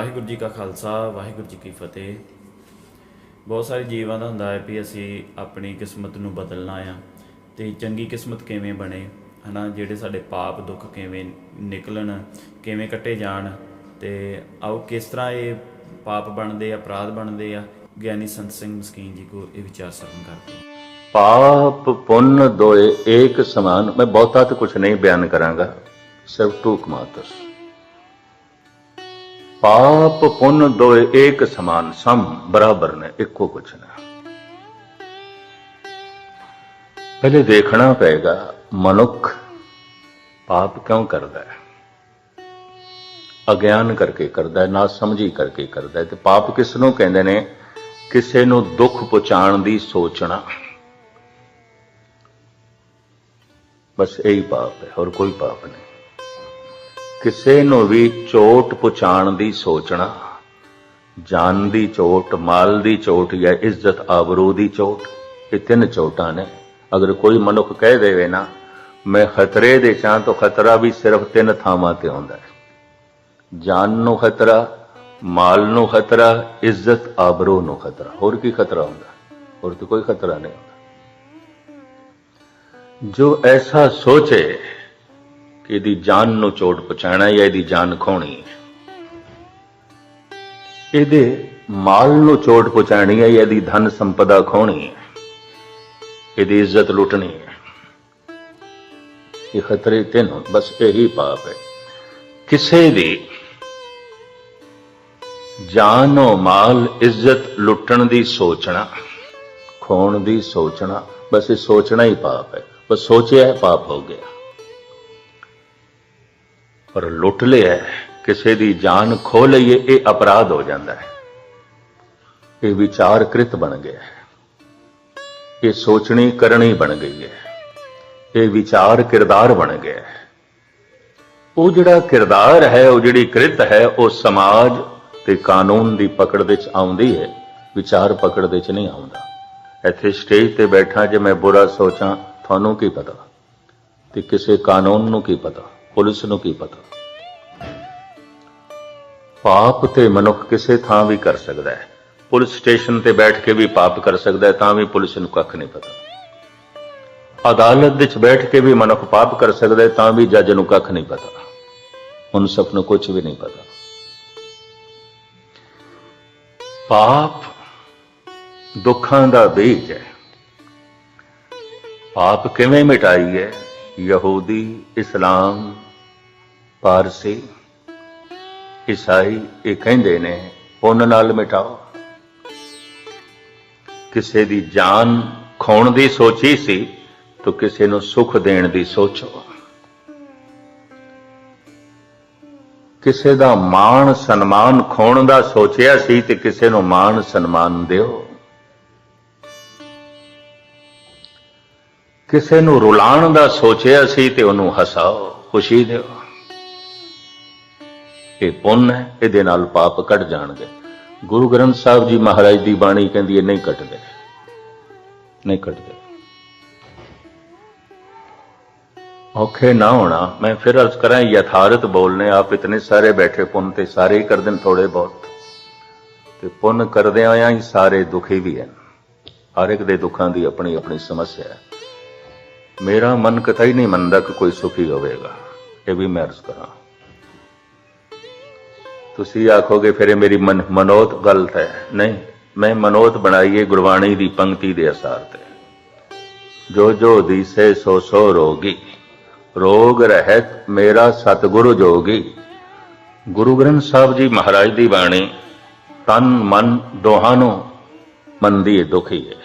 ਵਾਹਿਗੁਰੂ ਜੀ ਕਾ ਖਾਲਸਾ, ਵਾਹਿਗੁਰੂ ਜੀ ਕੀ ਫਤਿਹ। ਬਹੁਤ ਸਾਰੇ ਜੀਵਾਂ ਦਾ ਹੁੰਦਾ ਹੈ ਵੀ ਅਸੀਂ ਆਪਣੀ ਕਿਸਮਤ ਨੂੰ ਬਦਲਣਾ ਆ ਤੇ ਚੰਗੀ ਕਿਸਮਤ ਕਿਵੇਂ ਬਣੇ, ਹਨਾ? ਜਿਹੜੇ ਸਾਡੇ ਪਾਪ ਦੁੱਖ ਕਿਵੇਂ ਨਿਕਲਣ, ਕਿਵੇਂ ਕੱਟੇ ਜਾਣ ਤੇ ਆਓ ਕਿਸ ਤਰ੍ਹਾਂ ਇਹ ਪਾਪ ਬਣਦੇ ਆ ਅਪਰਾਧ ਬਣਦੇ ਆ? ਗਿਆਨੀ ਸੰਤ ਸਿੰਘ ਮਸਕੀਨ ਜੀ ਕੋ ਇਹ ਵਿਚਾਰ ਸਰਵਨ ਕਰਦੇ ਪਾਪ, ਪੁੰਨ, ਦੋਏ, ਏਕ ਸਮਾਨ, ਮੈਂ ਬਹੁਤਾ ਤਾਂ ਕੁਝ ਨਹੀਂ ਬਿਆਨ ਕਰਾਂਗਾ। ਸਿਰਫ ਟੂਕ ਮਾਤਰ। ਪਾਪ ਪੁੰਨ ਦੋਏ ਏਕ ਸਮਾਨ ਸਮ, ਬਰਾਬਰ ਨੇ ਇੱਕੋ ਕੁਛ ਨਾ। ਪਹਿਲੇ ਦੇਖਣਾ ਪਏਗਾ, ਮਨੁੱਖ ਪਾਪ ਕਿਉਂ ਕਰਦਾ ਹੈ? ਅਗਿਆਨ ਕਰਕੇ ਕਰਦਾ ਹੈ ਨਾ ਸਮਝੀ ਕਰਕੇ ਕਰਦਾ ਹੈ, ਤੇ ਪਾਪ ਕਿਸ ਨੂੰ ਕਹਿੰਦੇ ਨੇ? ਕਿਸੇ ਨੂੰ ਦੁੱਖ ਪਹੁੰਚਾਉਣ ਦੀ ਸੋਚਣਾ। ਬਸ ਇਹੀ ਪਾਪ ਹੈ, ਹੋਰ ਕੋਈ ਪਾਪ ਨਹੀਂ। ਕਿਸੇ ਨੂੰ ਵੀ ਚੋਟ ਪਹੁੰਚਾਉਣ ਦੀ ਸੋਚਣਾ ਜਾਨ ਦੀ ਚੋਟ, ਮਾਲ ਦੀ ਚੋਟ ਜਾਂ ਇੱਜ਼ਤ ਆਬਰੂ ਦੀ ਚੋਟ, ਇਹ ਤਿੰਨ ਚੋਟਾਂ ਨੇ। ਅਗਰ ਕੋਈ ਮਨੁੱਖ ਕਹਿ ਦੇਵੇ ਨਾ, ਮੈਂ ਖਤਰੇ ਦੇ ਚਾਂ ਤੋਂ ਖਤਰਾ ਵੀ ਸਿਰਫ ਤਿੰਨ ਥਾਵਾਂ ਤੇ ਹੁੰਦਾ ਹੈ। ਜਾਨ ਨੂੰ ਖਤਰਾ, ਮਾਲ ਨੂੰ ਖਤਰਾ, ਇੱਜ਼ਤ ਆਬਰੂ ਨੂੰ ਖਤਰਾ। ਹੋਰ ਕੀ ਖਤਰਾ ਹੁੰਦਾ? ਹੋਰ ਤਾਂ ਕੋਈ ਖਤਰਾ ਨਹੀਂ ਹੁੰਦਾ। ਜੋ ਐਸਾ ਸੋਚੇ ਇਹਦੀ ਜਾਨ ਨੂੰ ਚੋਟ ਪਹੁੰਚਾਣਾ ਜਾਂ ਇਹਦੀ ਜਾਨ ਖੋਣੀ। ਇਹਦੇ ਮਾਲ ਨੂੰ ਚੋਟ ਪਹੁੰਚਾਣੀ ਹੈ ਜਾਂ ਇਹਦੀ ਧਨ ਸੰਪਦਾ ਖੋਣੀ। ਹੈ ਇਹਦੀ ਇੱਜ਼ਤ ਲੁੱਟਣੀ। ਹੈ ਇਹ ਖਤਰੇ ਤਿੰਨ ਬਸ ਇਹੀ ਪਾਪ ਹੈ। ਕਿਸੇ ਦੀ ਜਾਨੋ ਮਾਲ ਇੱਜ਼ਤ ਲੁੱਟਣ ਦੀ ਸੋਚਣਾ ਖੋਣ ਦੀ ਸੋਚਣਾ ਬਸ ਇਹ ਸੋਚਣਾ ਹੀ ਪਾਪ ਹੈ। ਬਸ ਸੋਚਿਆ ਹੈ, ਪਾਪ ਹੋ ਗਿਆ। ਪਰ ਲੁੱਟ ਲਿਆ ਕਿਸੇ ਦੀ ਜਾਨ ਖੋ ਲਈਏ, ਇਹ ਅਪਰਾਧ ਹੋ ਜਾਂਦਾ ਹੈ। ਇਹ ਵਿਚਾਰ ਕ੍ਰਿਤ ਬਣ ਗਿਆ ਹੈ। ਇਹ ਸੋਚਣੀ ਕਰਨੀ ਬਣ ਗਈ ਹੈ। ਇਹ ਵਿਚਾਰ ਕਿਰਦਾਰ ਬਣ ਗਿਆ ਹੈ। ਉਹ ਜਿਹੜਾ ਕਿਰਦਾਰ ਹੈ, ਉਹ ਜਿਹੜੀ ਕ੍ਰਿਤ ਹੈ, ਉਹ ਸਮਾਜ ਤੇ ਕਾਨੂੰਨ ਦੀ ਪਕੜ ਵਿੱਚ ਆਉਂਦੀ ਹੈ। ਵਿਚਾਰ ਪਕੜ ਵਿੱਚ ਨਹੀਂ ਆਉਂਦਾ। ਇੱਥੇ ਸਟੇਜ ਤੇ ਬੈਠਾ ਜੇ ਮੈਂ ਬੁਰਾ ਸੋਚਾਂ, ਤੁਹਾਨੂੰ ਕੀ ਪਤਾ? ਤੇ ਕਿਸੇ ਕਾਨੂੰਨ ਨੂੰ ਕੀ ਪਤਾ? ਪੁਲਿਸ ਨੂੰ ਕੀ ਪਤਾ? ਪਾਪ ਤੇ ਮਨੁੱਖ ਕਿਸੇ ਥਾਂ ਵੀ ਕਰ ਸਕਦਾ ਹੈ। ਪੁਲਿਸ ਸਟੇਸ਼ਨ ਤੇ ਬੈਠ ਕੇ ਵੀ ਪਾਪ ਕਰ ਸਕਦਾ ਹੈ, ਤਾਂ ਵੀ ਪੁਲਿਸ ਨੂੰ ਕੱਖ ਨਹੀਂ ਪਤਾ। ਅਦਾਲਤ ਵਿੱਚ ਬੈਠ ਕੇ ਵੀ ਮਨੁੱਖ ਪਾਪ ਕਰ ਸਕਦਾ ਹੈ, ਤਾਂ ਵੀ ਜੱਜ ਨੂੰ ਕੱਖ ਨਹੀਂ ਪਤਾ। ਹੁਣ ਸਭ ਨੂੰ ਕੁਝ ਵੀ ਨਹੀਂ ਪਤਾ। ਪਾਪ ਦੁੱਖਾਂ ਦਾ ਬੀਜ ਹੈ। ਪਾਪ ਕਿਵੇਂ ਮਿਟਾਈਏ? ਯਹੂਦੀ, ਇਸਲਾਮ ਪਾਰਸੀ, ਈਸਾਈ ਇਹ ਕਹਿੰਦੇ ਨੇ, ਪੁੰਨ ਨਾਲ ਮਿਟਾਓ। ਕਿਸੇ ਦੀ ਜਾਨ ਖੋਣ ਦੀ ਸੋਚੀ ਸੀ, ਤੋ ਕਿਸੇ ਨੂੰ ਸੁਖ ਦੇਣ ਦੀ ਸੋਚੋ। ਕਿਸੇ ਦਾ ਮਾਣ ਸਨਮਾਨ ਖੋਣ ਦਾ ਸੋਚਿਆ ਸੀ, ਤੇ ਕਿਸੇ ਨੂੰ ਮਾਣ ਸਨਮਾਨ ਦਿਓ। ਕਿਸੇ ਨੂੰ ਰੁਲਾਉਣ ਦਾ ਸੋਚਿਆ ਸੀ, ਤੇ ਉਹਨੂੰ ਹਸਾਓ, ਖੁਸ਼ੀ ਦਿਓ। ਇਹ ਪੁੰਨ ਹੈ, ਇਹਦੇ ਨਾਲ ਪਾਪ ਕੱਟ ਜਾਣਗੇ। ਗੁਰੂ ਗ੍ਰੰਥ ਸਾਹਿਬ ਜੀ ਮਹਾਰਾਜ ਦੀ ਬਾਣੀ ਕਹਿੰਦੀ ਇਹ ਨਹੀਂ ਕੱਟਦੇ। ਨਹੀਂ ਕੱਟਦੇ। ਔਖੇ ਨਾ ਹੋਣਾ, ਮੈਂ ਫਿਰ ਅਰਜ਼ ਕਰਾਂ, ਯਥਾਰਥ ਬੋਲਨੇ, ਆਪ ਇਤਨੇ ਸਾਰੇ ਬੈਠੇ ਪੁੰਨ ਤੇ ਸਾਰੇ ਹੀ ਕਰਦੇ ਨੇ ਥੋੜੇ ਬਹੁਤ। ਤੇ ਪੁੰਨ ਕਰਦੇ ਆਇਆ ਹੀ ਸਾਰੇ ਦੁਖੀ ਵੀ ਹਨ। ਹਰ ਇੱਕ ਦੇ ਦੁੱਖਾਂ ਦੀ ਆਪਣੀ ਆਪਣੀ ਸਮੱਸਿਆ ਹੈ। ਮੇਰਾ ਮਨ ਕਥਾ ਹੀ ਨਹੀਂ ਮੰਨਦਾ ਕਿ ਕੋਈ ਸੁਖੀ ਹੋਵੇਗਾ। ਇਹ ਵੀ ਮੈਂ ਅਰਜ਼ ਕਰਾਂ। ਤੁਸੀਂ ਆਖੋਗੇ, ਫਿਰ ਇਹ ਮੇਰੀ ਮਨ- ਮਨੋਤ ਗਲਤ ਹੈ। ਨਹੀਂ, ਮੈਂ ਮਨੋਤ ਬਣਾਈਏ ਗੁਰਬਾਣੀ ਦੀ ਪੰਕਤੀ ਦੇ ਅਸਾਰ ਤੇ। ਜੋ ਜੋ ਦੀਸੇ ਸੋ ਸੋ ਰੋਗੀ, ਰੋਗ ਰਹਿਤ ਮੇਰਾ ਸਤਿਗੁਰੂ ਜੋਗੀ। ਗੁਰੂ ਗ੍ਰੰਥ ਸਾਹਿਬ ਜੀ ਮਹਾਰਾਜ ਦੀ ਬਾਣੀ, ਤਨ ਮਨ ਦੋਹਾਂ ਨੂੰ ਮੰਦੀ ਹੈ ਦੁਖੀ ਹੈ।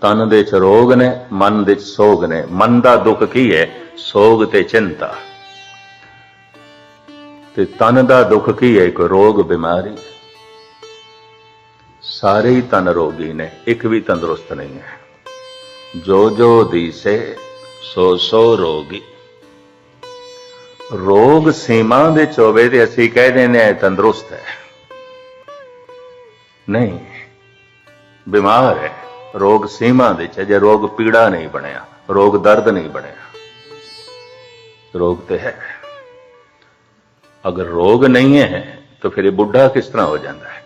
ਤਨ ਦੇ ਚ ਰੋਗ ਨੇ, ਮਨ ਦੇ ਚ ਸੋਗ ਨੇ। ਮਨ ਦਾ ਦੁੱਖ ਕੀ ਹੈ? ਸੋਗ ਤੇ ਚਿੰਤਾ। ਤੇ ਤਨ ਦਾ ਦੁੱਖ ਕੀ ਹੈ? ਇੱਕ ਰੋਗ ਬਿਮਾਰੀ। ਸਾਰੇ ਹੀ ਤਨ ਰੋਗੀ ਨੇ, ਇੱਕ ਵੀ ਤੰਦਰੁਸਤ ਨਹੀਂ ਹੈ। ਜੋ ਜੋ ਦੀਸੇ, ਸੋ ਸੋ ਰੋਗੀ। ਰੋਗ ਸੀਮਾ ਦੇ ਚੋਵੇ ਤੇ ਅਸੀਂ ਕਹਿ ਦਿੰਦੇ ਆ ਤੰਦਰੁਸਤ ਹੈ। ਨਹੀਂ, ਬਿਮਾਰ ਹੈ। ਰੋਗ ਸੀਮਾ ਦੇ ਚ ਜੇ ਰੋਗ ਪੀੜਾ ਨਹੀਂ ਬਣਿਆ, ਰੋਗ ਦਰਦ ਨਹੀਂ ਬਣਿਆ, ਰੋਗ ਤੇ ਹੈ। ਅਗਰ ਰੋਗ ਨਹੀਂ ਹੈ, ਤਾਂ ਫਿਰ ਇਹ ਬੁੱਢਾ ਕਿਸ ਤਰ੍ਹਾਂ ਹੋ ਜਾਂਦਾ ਹੈ?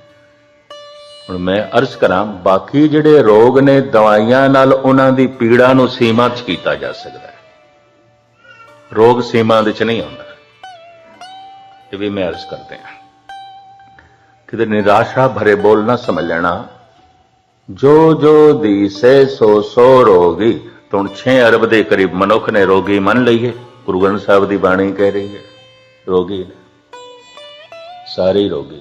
ਹੁਣ ਮੈਂ ਅਰਜ਼ ਕਰਾਂ, ਬਾਕੀ ਜਿਹੜੇ ਰੋਗ ਨੇ ਦਵਾਈਆਂ ਨਾਲ ਉਹਨਾਂ ਦੀ ਪੀੜਾ ਨੂੰ ਸੀਮਾ 'ਚ ਕੀਤਾ ਜਾ ਸਕਦਾ ਹੈ। ਰੋਗ ਸੀਮਾ ਦੇ 'ਚ ਨਹੀਂ ਆਉਂਦਾ। ਇਹ ਵੀ ਮੈਂ ਅਰਜ਼ ਕਰਦੇ ਹਾਂ। ਕਿਤੇ ਨਿਰਾਸ਼ਾ ਭਰੇ ਬੋਲ ਨਾ ਸਮਝ ਲੈਣਾ। ਜੋ ਜੋ ਦੀਸੇ ਸੋ ਸੋ ਰੋਗੀ, ਤਾਂ ਹੁਣ 6 ਅਰਬ ਦੇ ਕਰੀਬ ਮਨੁੱਖ ਨੇ ਰੋਗੀ ਮੰਨ ਲਈਏ। ਗੁਰੂ ਗ੍ਰੰਥ ਸਾਹਿਬ ਦੀ ਬਾਣੀ ਕਹਿ ਰਹੀ ਹੈ, ਰੋਗੀ ਨੇ। ਸਾਰੇ ਰੋਗੀ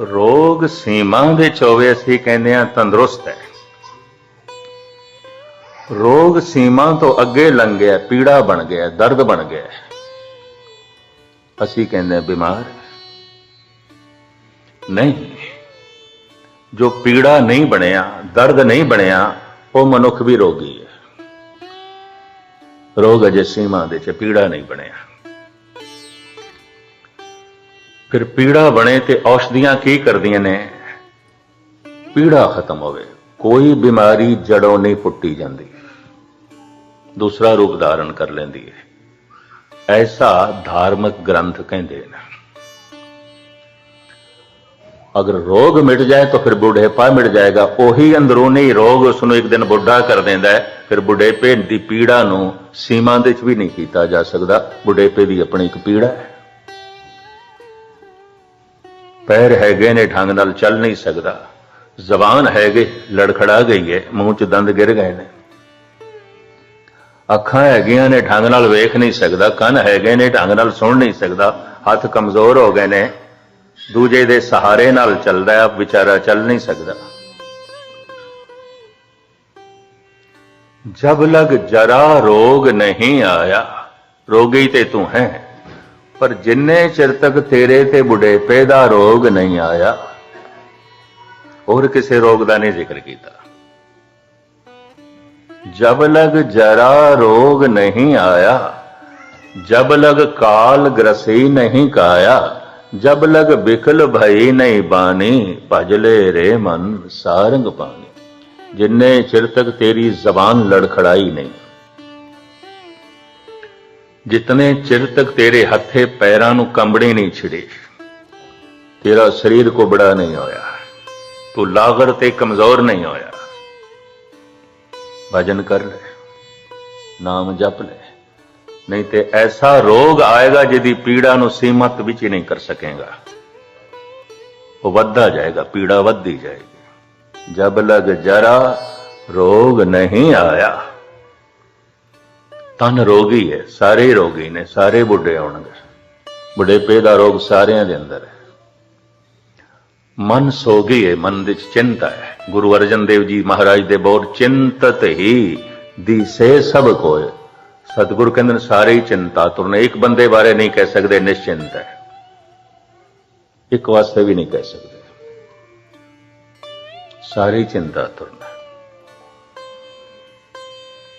ਰੋਗ ਸੀਮਾ ਦੇ ਚੋਵੇ ਅਸੀਂ ਕਹਿੰਦੇ ਆ ਤੰਦਰੁਸਤ ਹੈ। ਰੋਗ ਸੀਮਾ ਤੋਂ ਅੱਗੇ ਲੰਘ ਗਿਆ, ਪੀੜਾ ਬਣ ਗਿਆ, ਦਰਦ ਬਣ ਗਿਆ। ਅਸੀਂ ਕਹਿੰਦੇ ਆ ਬਿਮਾਰ ਨਹੀਂ, ਜੋ ਪੀੜਾ ਨਹੀਂ ਬਣਿਆ, ਦਰਦ ਨਹੀਂ ਬਣਿਆ, ਉਹ ਮਨੁੱਖ ਵੀ ਰੋਗੀ ਹੈ। ਰੋਗ ਅਜੇ ਸੀਮਾ ਦੇ ਚ ਪੀੜਾ ਨਹੀਂ ਬਣਿਆ। ਫਿਰ ਪੀੜਾ ਬਣੇ ਤੇ ਔਸ਼ਧੀਆਂ ਕੀ ਕਰਦੀਆਂ ਨੇ? ਪੀੜਾ ਖਤਮ ਹੋਵੇ, ਕੋਈ ਬਿਮਾਰੀ ਜੜੋਂ ਨਹੀਂ ਪੁੱਟੀ ਜਾਂਦੀ। ਦੂਸਰਾ ਰੂਪ ਧਾਰਨ ਕਰ ਲੈਂਦੀ ਹੈ ਐਸਾ ਧਾਰਮਿਕ ਗ੍ਰੰਥ ਕਹਿੰਦੇ ਨੇ। ਅਗਰ ਰੋਗ ਮਿਟ ਜਾਏ ਤਾਂ ਫਿਰ ਬੁਢੇਪਾ ਮਿਟ ਜਾਏਗਾ। ਉਹੀ ਅੰਦਰੂਨੀ ਰੋਗ ਉਸ ਨੂੰ ਇੱਕ ਦਿਨ ਬੁੱਢਾ ਕਰ ਦਿੰਦਾ ਹੈ। ਫਿਰ ਬੁਢੇਪੇ ਦੀ ਪੀੜਾ ਨੂੰ ਸੀਮਾ ਦੇ ਵਿੱਚ ਵੀ ਨਹੀਂ ਕੀਤਾ ਜਾ ਸਕਦਾ। ਬੁਢੇਪੇ ਦੀ ਆਪਣੀ ਇੱਕ ਪੀੜਾ ਹੈ। ਪੈਰ ਹੈਗੇ ਨੇ ਢੰਗ ਨਾਲ ਚੱਲ ਨਹੀਂ ਸਕਦਾ। ਜ਼ਬਾਨ ਹੈਗੇ, ਲੜਖੜਾ ਗਈ ਹੈ ਮੂੰਹ 'ਚ ਦੰਦ ਗਿਰ ਗਏ ਨੇ। ਅੱਖਾਂ ਹੈਗੀਆਂ ਨੇ ਢੰਗ ਨਾਲ ਵੇਖ ਨਹੀਂ ਸਕਦਾ, ਕੰਨ ਹੈਗੇ ਨੇ ਢੰਗ ਨਾਲ ਸੁਣ ਨਹੀਂ ਸਕਦਾ, ਹੱਥ ਕਮਜ਼ੋਰ ਹੋ ਗਏ ਨੇ। ਦੂਜੇ ਦੇ ਸਹਾਰੇ ਨਾਲ ਚੱਲਦਾ ਹੈ ਵਿਚਾਰਾ ਚੱਲ ਨਹੀਂ ਸਕਦਾ। ਜਬ ਲਗ ਜਰਾ ਰੋਗ ਨਹੀਂ ਆਇਆ, ਰੋਗੀ ਤੇ ਤੂੰ ਹੈ। ਪਰ ਜਿੰਨੇ ਚਿਰ ਤੱਕ ਤੇਰੇ ਤੇ ਬੁਢੇਪੇ ਦਾ ਰੋਗ ਨਹੀਂ ਆਇਆ, ਹੋਰ ਕਿਸੇ ਰੋਗ ਦਾ ਨਹੀਂ ਜ਼ਿਕਰ ਕੀਤਾ। ਜਬ ਲਗ ਜਰਾ ਰੋਗ ਨਹੀਂ ਆਇਆ, ਜਬ ਲਗ ਕਾਲ ਗ੍ਰਸੀ ਨਹੀਂ ਕਾਇਆ, ਜਬ ਲਗ ਬਿਕਲ ਭਈ ਨਹੀਂ ਬਾਣੀ ਭਜਲੇ ਰੇ ਮਨ ਸਾਰੰਗ ਪਾਣੀ। ਜਿੰਨੇ ਚਿਰ ਤੱਕ ਤੇਰੀ ਜ਼ਬਾਨ ਲੜਖੜਾਈ ਨਹੀਂ। ਜਿਤਨੇ ਚਿਰ ਤੱਕ ਤੇਰੇ ਹੱਥੇ ਪੈਰਾਂ ਨੂੰ ਕੰਬੜੇ ਨਹੀਂ ਛਿੜੇ, ਤੇਰਾ ਸਰੀਰ ਕੋ ਬੜਾ ਨਹੀਂ ਹੋਇਆ, ਤੂੰ ਲਾਗਰ ਤੇ ਕਮਜ਼ੋਰ ਨਹੀਂ ਹੋਇਆ। ਭਜਨ ਕਰ ਲੈ, ਨਾਮ ਜਪ ਲੈ, ਨਹੀਂ ਤੇ ਐਸਾ ਰੋਗ ਆਏਗਾ ਜਿਹਦੀ ਪੀੜਾ ਨੂੰ ਸੀਮਤ ਵਿੱਚ ਹੀ ਨਹੀਂ ਕਰ ਸਕੇਗਾ। ਉਹ ਵੱਧਦਾ ਜਾਏਗਾ, ਪੀੜਾ ਵੱਧਦੀ ਜਾਏਗੀ। ਜਬ ਲਗ ਜਰਾ ਰੋਗ ਨਹੀਂ ਆਇਆ। ਤਨ ਰੋਗੀ ਹੈ, ਸਾਰੇ ਰੋਗੀ ਨੇ, ਸਾਰੇ ਬੁੱਢੇ ਆਉਣਗੇ। ਬੁਢੇਪੇ ਦਾ ਰੋਗ ਸਾਰਿਆਂ ਦੇ ਅੰਦਰ ਹੈ। ਮਨ ਸੋਗੀ ਹੈ, ਮਨ ਵਿੱਚ ਚਿੰਤਾ ਹੈ। ਗੁਰੂ ਅਰਜਨ ਦੇਵ ਜੀ ਮਹਾਰਾਜ ਦੇ ਬਹੁਤ ਚਿੰਤਤ ਹੀ ਦੀ ਸੇ ਸਭ ਕੋਏ ਸਤਿਗੁਰ ਕਹਿੰਦੇ ਨੇ, ਸਾਰੇ ਹੀ ਚਿੰਤਾ ਤੁਰਨੇ ਇੱਕ ਬੰਦੇ ਬਾਰੇ ਨਹੀਂ ਕਹਿ ਸਕਦੇ, ਨਿਸ਼ਚਿੰਤ ਹੈ। ਇੱਕ ਵਾਸਤੇ ਵੀ ਨਹੀਂ ਕਹਿ ਸਕਦੇ। ਸਾਰੇ ਚਿੰਤਾ ਤੁਰਨਾ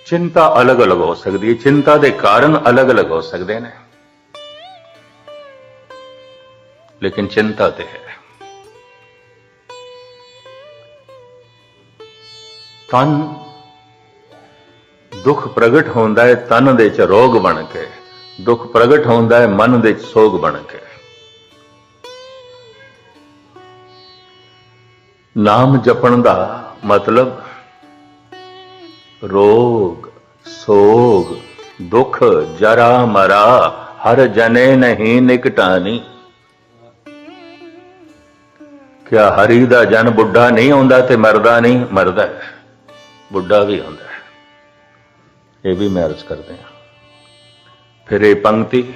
ਚਿੰਤਾ ਅਲੱਗ-ਅਲੱਗ ਹੋ ਸਕਦੀ ਹੈ। ਚਿੰਤਾ ਦੇ ਕਾਰਨ ਅਲੱਗ-ਅਲੱਗ ਹੋ ਸਕਦੇ ਨੇ। ਲੇਕਿਨ ਚਿੰਤਾ ਤੇ ਹੈ। ਤਨ ਦੁੱਖ ਪ੍ਰਗਟ ਹੁੰਦਾ ਹੈ, ਤਨ ਦੇ ਚ ਰੋਗ ਬਣ ਕੇ। ਦੁੱਖ ਪ੍ਰਗਟ ਹੁੰਦਾ ਹੈ, ਮਨ ਦੇ ਚ ਸੋਗ ਬਣ ਕੇ। ਨਾਮ ਜਪਣ ਦਾ ਮਤਲਬ ਰੋਗ, ਸੋਗ, ਦੁੱਖ ਜਰਾ ਮਰਾ, ਹਰ ਜਨੇ ਨਹੀਂ ਨਿਕਟਾਨੀ। ਕਿਆ ਹਰੀ ਦਾ ਜਨ ਬੁੱਢਾ ਨਹੀਂ ਹੁੰਦਾ ਤੇ ਮਰਦਾ ਨਹੀਂ? ਮਰਦਾ ਬੁੱਢਾ ਵੀ ਹੁੰਦਾ ਇਹ ਵੀ ਮੈਂ ਅਰਜ਼ ਕਰਦੇ ਹਾਂ। ਫਿਰ ਇਹ ਪੰਕਤੀ,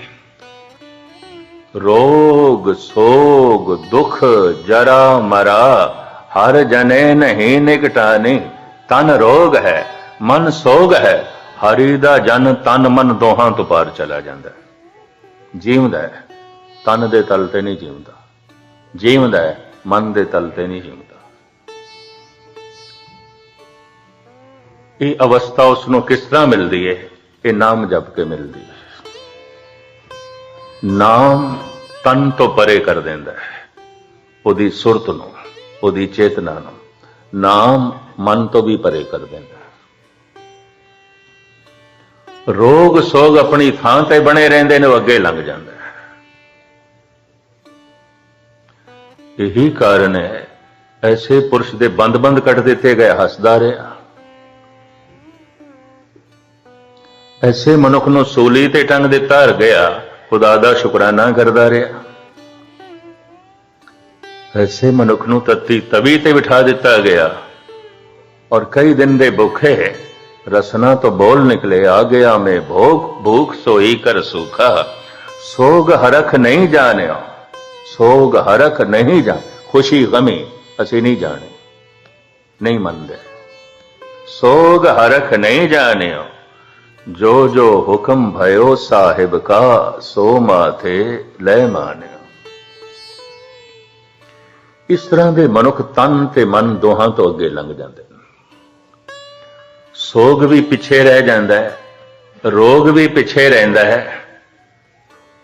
ਰੋਗ, ਸੋਗ, ਦੁਖ ਜਰਾ ਮਰਾ, ਹਰ ਜਨੇ ਨਹੀਂ ਨਿਕਟਾਨੀ। ਤਨ ਰੋਗ ਹੈ। ਮਨ ਸੋਗ ਹੈ, ਹਰੀ ਦਾ ਜਨ ਤਨ ਮਨ ਦੋਹਾਂ ਤੋਂ ਪਾਰ ਚਲਾ ਜਾਂਦਾ ਹੈ। ਜੀਵਦਾ ਹੈ, ਤਨ ਦੇ ਤਲ ਤੇ ਨਹੀਂ ਜੀਵਦਾ ਜੀਵਦਾ ਹੈ, ਮਨ ਦੇ ਤਲ ਤੇ ਨਹੀਂ ਜੀਵਦਾ ਇਹ ਅਵਸਥਾ ਉਸ ਨੂੰ ਕਿਸ ਤਰ੍ਹਾਂ ਮਿਲਦੀ ਹੈ? ਇਹ ਨਾਮ ਜਪ ਕੇ ਮਿਲਦੀ ਹੈ। ਨਾਮ ਤਨ ਤੋਂ ਪਰੇ ਕਰ ਦਿੰਦਾ ਹੈ। ਉਹਦੀ ਸੁਰਤ ਨੂੰ, ਉਹਦੀ ਚੇਤਨਾ ਨੂੰ, ਨਾਮ ਮਨ ਤੋਂ ਵੀ ਪਰੇ ਕਰ ਦਿੰਦਾ ਹੈ। ਰੋਗ ਸੋਗ ਆਪਣੀ ਥਾਂ ਤੇ ਬਣੇ ਰਹਿੰਦੇ ਨੇ, ਉਹ ਅੱਗੇ ਲੰਘ ਜਾਂਦਾ ਇਹੀ ਕਾਰਨ ਹੈ, ਐਸੇ ਪੁਰਸ਼ ਦੇ ਬੰਦ-ਬੰਦ ਕੱਟ ਦਿੱਤੇ ਗਏ, ਹੱਸਦਾ ਰਿਹਾ। ਐਸੇ ਮਨੁੱਖ ਨੂੰ ਸੂਲੀ ਤੇ ਟੰਗ ਦਿੱਤਾ ਹਰ ਗਿਆ, ਖੁਦਾ ਦਾ ਸ਼ੁਕਰਾਨਾ ਕਰਦਾ ਰਿਹਾ। ਐਸੇ ਮਨੁੱਖ ਨੂੰ ਤਤੀ ਤਵੀ ਤੇ ਬਿਠਾ ਦਿੱਤਾ ਗਿਆ, ਔਰ ਕਈ ਦਿਨ ਦੇ ਭੁੱਖੇ ਰਸਨਾ ਤੋਂ ਬੋਲ ਨਿਕਲੇ, ਆ ਗਿਆ ਮੈਂ ਭੋਗ, ਭੂਖ ਸੋਈ ਕਰ ਸੁਖਾ। ਸੋਗ ਹਰਖ ਨਹੀਂ ਜਾਣਿਓ ਸੋਗ ਹਰਖ ਨਹੀਂ ਜਾਣ ਖੁਸ਼ੀ ਗਮੀ ਅਸੀਂ ਨਹੀਂ ਜਾਣੇ, ਨਹੀਂ ਮੰਨਦੇ। ਸੋਗ ਹਰਖ ਨਹੀਂ ਜਾਣਿਓ ਜੋ ਜੋ ਹੁਕਮ ਭਇਓ ਸਾਹਿਬ ਕਾ, ਸੋ ਮਾਥੇ ਲੈ ਮਾਨਿਓ ਇਸ ਤਰ੍ਹਾਂ ਦੇ ਮਨੁੱਖ ਤਨ ਤੇ ਮਨ ਦੋਹਾਂ ਤੋਂ ਅੱਗੇ ਲੰਘ ਜਾਂਦੇ। ਸੋਗ ਵੀ ਪਿੱਛੇ ਰਹਿ ਜਾਂਦਾ ਹੈ, ਰੋਗ ਵੀ ਪਿੱਛੇ ਰਹਿੰਦਾ ਹੈ।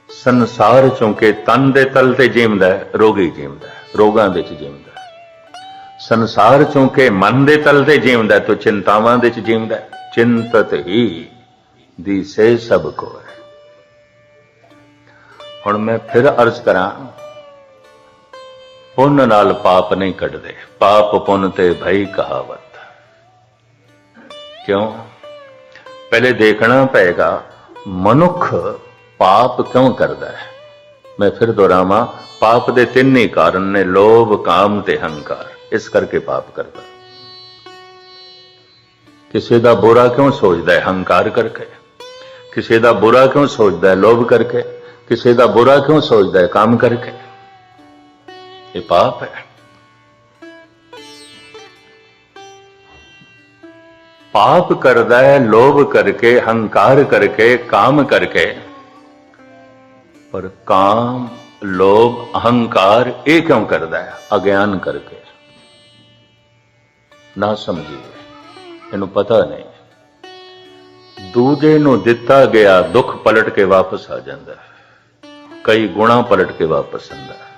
ਸੰਸਾਰ ਚੋਂਕੇ ਤਨ ਦੇ ਤਲ ਤੇ ਜੀਵਦਾ ਰੋਗੀ ਜੀਵਦਾ ਰੋਗਾਂ ਵਿੱਚ ਜੀਵਦਾ ਹੈ। ਸੰਸਾਰ ਚੋਂਕੇ ਮਨ ਦੇ ਤਲ ਤੇ ਜੀਵਦਾ ਹੈ, ਤੋ ਚਿੰਤਾਵਾਂ ਵਿੱਚ ਜੀਵਦਾ ਚਿੰਤਤ ਹੀ ਦੀ ਸੇ ਸਭ ਕੋ ਹੈ। ਹੁਣ ਮੈਂ ਫਿਰ ਅਰਜ਼ ਕਰਾਂ, ਪੁੰਨ ਨਾਲ ਪਾਪ ਨਹੀਂ ਕੱਢਦੇ, ਪਾਪ ਪੁੰਨ ਤੇ ਭਈ ਕਹਾਵਤ। ਕਿਉਂ? ਪਹਿਲੇ ਦੇਖਣਾ ਪਏਗਾ, ਮਨੁੱਖ ਪਾਪ ਕਿਉਂ ਕਰਦਾ ਹੈ? ਮੈਂ ਫਿਰ ਦੁਹਰਾਵਾਂ, ਪਾਪ ਦੇ ਤਿੰਨ ਹੀ ਕਾਰਨ ਨੇ, ਲੋਭ, ਕਾਮ ਤੇ ਹੰਕਾਰ। ਇਸ ਕਰਕੇ ਪਾਪ ਕਰਦਾ। ਕਿਸੇ ਦਾ ਬੁਰਾ ਕਿਉਂ ਸੋਚਦਾ ਹੈ? ਹੰਕਾਰ ਕਰਕੇ। ਕਿਸੇ ਦਾ ਬੁਰਾ ਕਿਉਂ ਸੋਚਦਾ ਹੈ? ਲੋਭ ਕਰਕੇ। ਕਿਸੇ ਦਾ ਬੁਰਾ ਕਿਉਂ ਸੋਚਦਾ ਹੈ? ਕੰਮ ਕਰਕੇ। ਇਹ ਪਾਪ ਹੈ। ਪਾਪ ਕਰਦਾ ਹੈ, ਲੋਭ ਕਰਕੇ, ਹੰਕਾਰ ਕਰਕੇ, ਕਾਮ ਕਰਕੇ। ਪਰ ਕਾਮ, ਲੋਭ, ਅਹੰਕਾਰ ਇਹ ਕਿਉਂ ਕਰਦਾ ਹੈ? ਅਗਿਆਨ ਕਰਕੇ। ਨਾ ਸਮਝੀਏ। ਇਹਨੂੰ ਪਤਾ ਨਹੀਂ। ਦੂਜੇ ਨੂੰ ਦਿੱਤਾ ਗਿਆ ਦੁੱਖ ਪਲਟ ਕੇ ਵਾਪਸ ਆ ਜਾਂਦਾ ਹੈ। ਕਈ ਗੁਣਾ ਪਲਟ ਕੇ ਵਾਪਸ ਆਉਂਦਾ ਹੈ।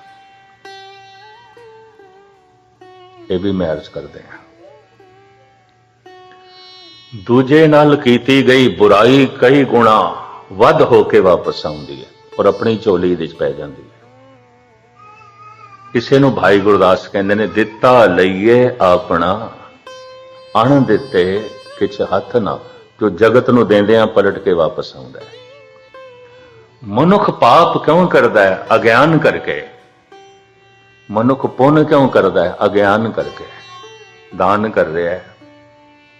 ਇਹ ਵੀ ਮੈਂ ਅਰਜ਼ ਕਰਦੇ ਹਾਂ। ਦੂਜੇ ਨਾਲ ਕੀਤੀ ਗਈ ਬੁਰਾਈ ਕਈ ਗੁਣਾ ਵੱਧ ਹੋ ਕੇ ਵਾਪਸ ਆਉਂਦੀ ਹੈ ਔਰ ਆਪਣੀ ਝੋਲੀ ਵਿੱਚ ਪੈ ਜਾਂਦੀ ਹੈ। ਕਿਸੇ ਨੂੰ ਭਾਈ ਗੁਰਦਾਸ ਕਹਿੰਦੇ ਨੇ, ਦਿੱਤਾ ਲਈਏ ਆਪਣਾ ਅਣ ਦਿੱਤੇ ਕਿਛ ਹੱਥ ਨਾ, ਜੋ ਜਗਤ ਨੂੰ ਦੇਂਦਿਆਂ ਪਲਟ ਕੇ ਵਾਪਸ ਆਉਂਦਾ ਹੈ। ਮਨੁੱਖ ਪਾਪ ਕਿਉਂ ਕਰਦਾ ਹੈ? ਅਗਿਆਨ ਕਰਕੇ। ਮਨੁੱਖ ਪੁੰਨ ਕਿਉਂ ਕਰਦਾ ਹੈ? ਅਗਿਆਨ ਕਰਕੇ। ਦਾਨ ਕਰ ਰਿਹਾ ਹੈ।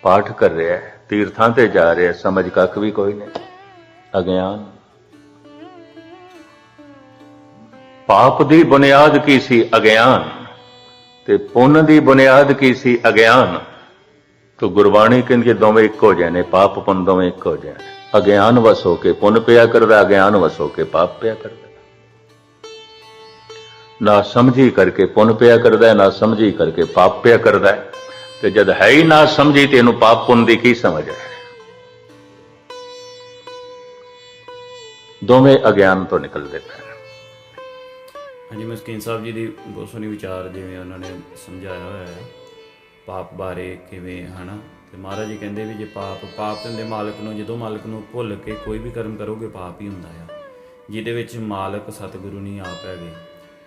ਪਾਠ ਕਰ ਰਿਹਾ ਹੈ, ਤੀਰਥਾਂ ਤੇ ਜਾ ਰਿਹਾ ਸਮਝ ਕੱਖ ਵੀ ਕੋਈ ਨਹੀਂ। ਅਗਿਆਨ। ਪਾਪ ਦੀ ਬੁਨਿਆਦ ਕੀ ਸੀ? ਅਗਿਆਨ। ਤੇ ਪੁੰਨ ਦੀ ਬੁਨਿਆਦ ਕੀ ਸੀ? ਅਗਿਆਨ। ਤੋ ਗੁਰਬਾਣੀ ਕਹਿੰਦੀ ਹੈ, ਦੋਵੇਂ ਇੱਕੋ ਜਿਹੇ ਨੇ, ਪਾਪ ਪੁੰਨ ਦੋਵੇਂ ਇੱਕ ਹੋ ਨੇ। ਅਗਿਆਨ ਵਸ ਹੋ ਕੇ ਪੁੰਨ ਪਿਆ ਕਰਦਾ, ਅਗਿਆਨ ਵਸ ਹੋ ਕੇ ਪਾਪ ਪਿਆ ਕਰਦਾ। ਨਾ ਸਮਝੀ ਕਰਕੇ ਪੁੰਨ ਪਿਆ ਕਰਦਾ, ਨਾ ਸਮਝੀ ਕਰਕੇ ਪਾਪ ਪਿਆ ਕਰਦਾ। ਹੈ ਤੇ ਜਦ ਹੈ ਹੀ ਨਾ ਸਮਝੀ ਤੇ ਇਹਨੂੰ ਪਾਪ ਪੁੰਨ ਦੀ ਕੀ ਸਮਝ ਹੈ? ਦੋਵੇਂ ਅਗਿਆਨ ਤੋਂ ਨਿਕਲਦੇ ਪਏ ਨੇ। ਹਾਂਜੀ, ਮਸਕੀਨ ਸਾਹਿਬ ਜੀ ਦੀ ਬਹੁਤ ਸੋਹਣੀ ਵਿਚਾਰ ਜਿਵੇਂ ਉਹਨਾਂ ਨੇ ਸਮਝਾਇਆ ਹੋਇਆ ਹੈ। ਪਾਪ ਬਾਰੇ ਕਿਵੇਂ, ਹਨਾ? ਤੇ ਮਹਾਰਾਜ ਜੀ ਕਹਿੰਦੇ ਵੀ ਜੇ ਪਾਪ ਪਾਪ ਦੇ ਮਾਲਕ ਨੂੰ, ਜਦੋਂ ਮਾਲਕ ਨੂੰ ਭੁੱਲ ਕੇ ਕੋਈ ਵੀ ਕਰਮ ਕਰੋਗੇ, ਪਾਪ ਹੀ ਹੁੰਦਾ ਆ। ਜਿਹਦੇ ਵਿੱਚ ਮਾਲਕ ਸਤਿਗੁਰੂ ਨਹੀਂ ਆਪ ਹੈਗੇ।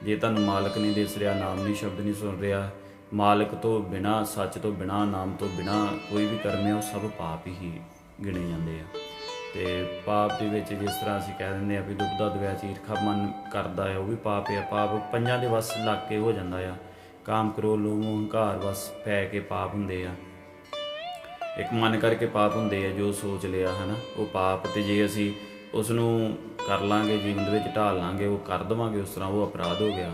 ਜੇ ਤੁਹਾਨੂੰ ਮਾਲਕ ਨਹੀਂ ਦਿਸ ਰਿਹਾ, ਨਾਮ ਨਹੀਂ, ਸ਼ਬਦ ਨਹੀਂ ਸੁਣ ਰਿਹਾ ਮਾਲਕ ਤੋਂ ਬਿਨਾ, ਸੱਚ ਤੋਂ ਬਿਨਾ, ਨਾਮ ਤੋਂ ਬਿਨਾ ਕੋਈ ਵੀ ਕਰਮ ਹੈ ਉਹ ਸਭ ਪਾਪ ਹੀ ਗਿਣੇ ਜਾਂਦੇ ਆ। ਤੇ ਪਾਪ ਦੇ ਵਿੱਚ ਜਿਸ ਤਰ੍ਹਾਂ ਅਸੀਂ ਕਹਿ ਦਿੰਦੇ ਆ ਵੀ ਦੁਬਦਾ ਦਵਿਆ ਈਰਖਾ ਮਨ ਕਰਦਾ ਹੈ ਉਹ ਵੀ ਪਾਪ ਹੈ ਪਾਪ ਪੰਜਾਂ ਦੇ ਵਸ ਲੱਗ ਕੇ ਹੋ ਜਾਂਦਾ ਆ। ਕਾਮ ਕਰੋ ਲੋਭ ਹੰਕਾਰ ਵਸ ਪੈ ਕੇ ਪਾਪ ਹੁੰਦੇ ਆ। ਇੱਕ ਮਨ ਕਰਕੇ ਪਾਪ ਹੁੰਦੇ ਆ ਜੋ ਸੋਚ ਲਿਆ, ਹਨਾ? ਉਹ ਪਾਪ ਤੇ ਜੇ ਅਸੀਂ ਉਸ ਨੂੰ ਕਰ ਲਾਂਗੇ, ਜੀਵਨ ਦੇ ਵਿੱਚ ਢਾਲ ਲਾਂਗੇ, ਉਹ ਕਰ ਦਵਾਂਗੇ, ਉਸ ਤਰ੍ਹਾਂ ਉਹ ਅਪਰਾਧ ਹੋ ਗਿਆ।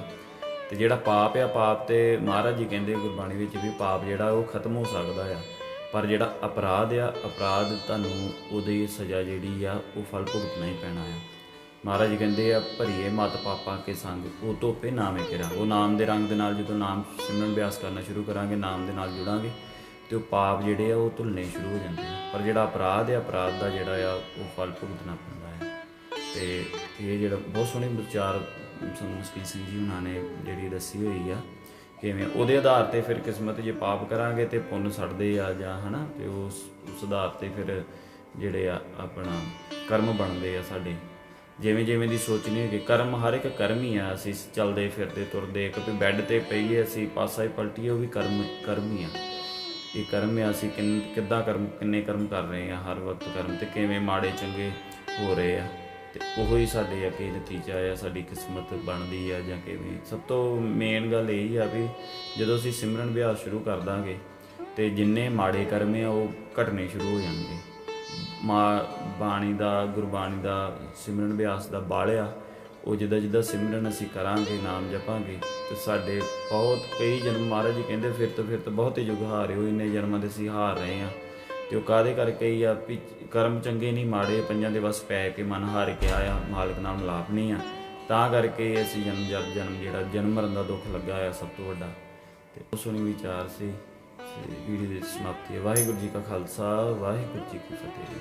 ਤੇ ਜਿਹੜਾ ਪਾਪ ਆ, ਪਾਪ ਤੇ ਮਹਾਰਾਜ ਜੀ ਕਹਿੰਦੇ ਗੁਰਬਾਣੀ ਵਿੱਚ ਵੀ ਪਾਪ ਜਿਹੜਾ ਉਹ ਖਤਮ ਹੋ ਸਕਦਾ ਆ। ਪਰ ਜਿਹੜਾ ਅਪਰਾਧ ਆ, ਅਪਰਾਧ ਤੁਹਾਨੂੰ ਉਹਦੀ ਸਜ਼ਾ ਜਿਹੜੀ ਆ, ਉਹ ਫਲ ਭੁਗਤਣਾ ਹੀ ਪੈਣਾ ਆ। ਮਹਾਰਾਜ ਜੀ ਕਹਿੰਦੇ ਆ, ਭਰੀਏ ਮਤ ਪਾਪਾਂ ਕੇ ਸੰਗ, ਉਹ ਧੋਪੇ ਨਾਮੇ ਕਿਰਾ ਉਹ ਨਾਮ ਦੇ ਰੰਗ ਦੇ ਨਾਲ ਜਦੋਂ ਨਾਮ ਸਿਮਰਨ ਅਭਿਆਸ ਕਰਨਾ ਸ਼ੁਰੂ ਕਰਾਂਗੇ, ਨਾਮ ਦੇ ਨਾਲ ਜੁੜਾਂਗੇ, ਤੇ ਉਹ ਪਾਪ ਜਿਹੜੇ ਆ, ਉਹ ਧੁੱਲਣੇ ਸ਼ੁਰੂ ਹੋ ਜਾਂਦੇ ਆ। ਪਰ ਜਿਹੜਾ ਅਪਰਾਧ ਹੈ ਅਪਰਾਧ ਦਾ ਜਿਹੜਾ ਆ, ਉਹ ਫਲ ਭੁਗਤਣਾ ਪੈਂਦਾ ਹੈ ਤੇ ਇਹ ਜਿਹੜਾ ਬਹੁਤ ਸੋਹਣੇ ਵਿਚਾਰ ਸਾਨੂੰ ਮਸਕੀਨ ਸਿੰਘ ਜੀ ਉਹਨਾਂ ਨੇ ਜਿਹੜੀ ਦੱਸੀ ਹੋਈ ਆ ਕਿਵੇਂ ਉਹਦੇ ਆਧਾਰ ਤੇ ਫਿਰ ਕਿਸਮਤ ਜੇ ਪਾਪ ਕਰਾਂਗੇ ਤੇ ਪੁੰਨ ਸੜਦੇ ਆ ਜਾਂ ਹਨਾ, ਤੇ ਉਸ ਉਸ ਆਧਾਰ ਤੇ ਫਿਰ ਜਿਹੜੇ ਆ ਆਪਣਾ ਕਰਮ ਬਣਦੇ ਆ ਸਾਡੇ। ਜਿਵੇਂ ਜਿਵੇਂ ਦੀ ਸੋਚਣੀ ਹੈ ਕਰਮ ਹਰ ਇੱਕ ਕਰਮ ਹੀ ਆ, ਅਸੀਂ ਚੱਲਦੇ ਫਿਰਦੇ, ਤੁਰਦੇ, ਇੱਕ ਬੈੱਡ ਤੇ ਪਈਏ ਅਸੀਂ, ਪਾਸਾ ਹੀ ਪਲਟੀਏ, ਉਹ ਵੀ ਕਰਮ ਕਰਮ ਹੀ ਆ। ਇਹ ਕਰਮ ਆ, ਅਸੀਂ ਕਿੰਨ, ਕਿੱਦਾਂ ਕਰਮ, ਕਿੰਨੇ ਕਰਮ ਕਰ ਰਹੇ ਆ, ਹਰ ਵਕਤ ਕਰਮ, ਤੇ ਕਿਵੇਂ ਮਾੜੇ ਚੰਗੇ ਹੋ ਰਹੇ ਆ। ਤੇ ਉਹੋ ਹੀ ਸਾਡੇ ਅੱਗੇ ਨਤੀਜਾ ਆ, ਸਾਡੀ ਕਿਸਮਤ ਬਣਦੀ ਆ ਜਾਂ ਕਿਵੇਂ। ਸਭ ਤੋਂ ਮੇਨ ਗੱਲ ਇਹ ਆ ਵੀ ਜਦੋਂ ਅਸੀਂ ਸਿਮਰਨ ਅਭਿਆਸ ਸ਼ੁਰੂ ਕਰ ਦਾਂਗੇ ਤੇ ਜਿੰਨੇ ਮਾੜੇ ਕਰਮ ਆ, ਉਹ ਘਟਣੇ ਸ਼ੁਰੂ ਹੋ ਜਾਣਗੇ। ਮਾ ਬਾਣੀ ਦਾ, ਗੁਰਬਾਣੀ ਦਾ, ਸਿਮਰਨ ਅਭਿਆਸ ਦਾ ਬਾਲਿਆ, ਉਹ ਜਿੱਦਾਂ ਜਿੱਦਾਂ ਸਿਮਰਨ ਅਸੀਂ ਕਰਾਂਗੇ, ਨਾਮ ਜਪਾਂਗੇ, ਤੇ ਸਾਡੇ ਬਹੁਤ ਕਈ ਜਨਮ ਮਹਾਰਾਜ ਜੀ ਕਹਿੰਦੇ, ਫਿਰ ਤੋਂ ਫਿਰ ਤੋਂ ਬਹੁਤੇ ਯੁੱਗ ਹਾਰੇ ਹੋ ਇੰਨੇ ਜਨਮਾਂ ਦੇ ਅਸੀਂ ਹਾਰ ਰਹੇ ਆ ਤੇ ਉਹ ਕਾਦੇ ਕਰਕੇ ਹੀ ਆ? ਵੀ ਕਰਮ ਚੰਗੇ ਨਹੀਂ, ਮਾੜੇ ਪੰਜਾਂ ਦੇ ਵਸ ਪੈ ਕੇ ਮਨ ਹਾਰ ਕੇ ਆਇਆ, ਮਾਲਕ ਨਾਲ ਮਿਲਾਪ ਨਹੀਂ ਆ। ਤਾਂ ਕਰਕੇ ਅਸੀਂ ਜਨਮ ਜਦ ਜਨਮ ਜਿਹੜਾ ਜਨਮ ਮਰਨ ਦਾ ਦੁੱਖ ਲੱਗਾ ਆ ਸਭ ਤੋਂ ਵੱਡਾ। ਤੇ ਉਹ ਸੁਣੀ ਵਿਚਾਰ ਸੀ ਵੀਡੀਓ ਦੀ ਸਮਾਪਤੀ ਹੈ। ਵਾਹਿਗੁਰੂ ਜੀ ਕਾ ਖਾਲਸਾ, ਵਾਹਿਗੁਰੂ ਜੀ ਕੀ ਫਤਿਹ।